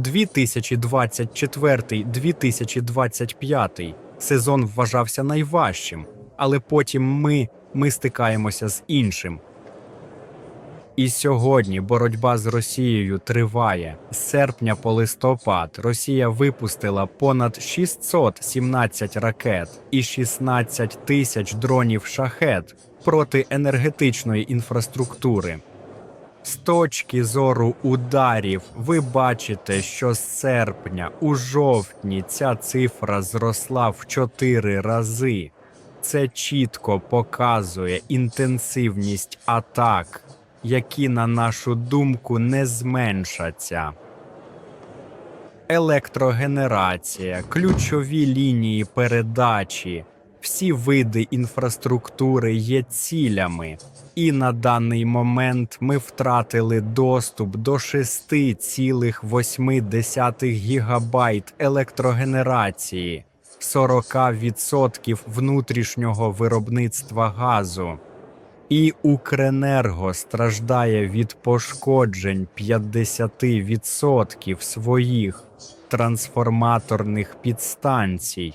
2024-2025 сезон вважався найважчим, але потім ми, ми стикаємося з іншим. І сьогодні боротьба з Росією триває. З серпня по листопад Росія випустила понад 617 ракет і 16 тисяч дронів шахет проти енергетичної інфраструктури. З точки зору ударів, ви бачите, що з серпня у жовтні ця цифра зросла в 4 рази. Це чітко показує інтенсивність атак, які, на нашу думку, не зменшаться. Електрогенерація, ключові лінії передачі, всі види інфраструктури є цілями, і на даний момент ми втратили доступ до 6,8 гігабайт електрогенерації, 40% внутрішнього виробництва газу. І Укренерго страждає від пошкоджень 50% своїх трансформаторних підстанцій.